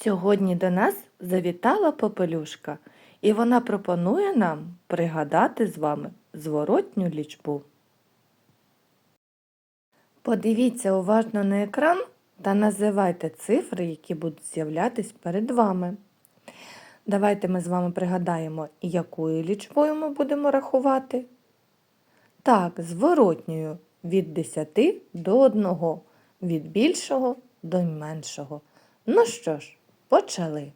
Сьогодні до нас завітала попелюшка, і вона пропонує нам пригадати з вами зворотню лічбу. Подивіться уважно на екран та називайте цифри, які будуть з'являтись перед вами. Давайте ми з вами пригадаємо, якою лічбою ми будемо рахувати. Так, зворотньою від 10 до 1, від більшого до меншого. Ну що ж, почали.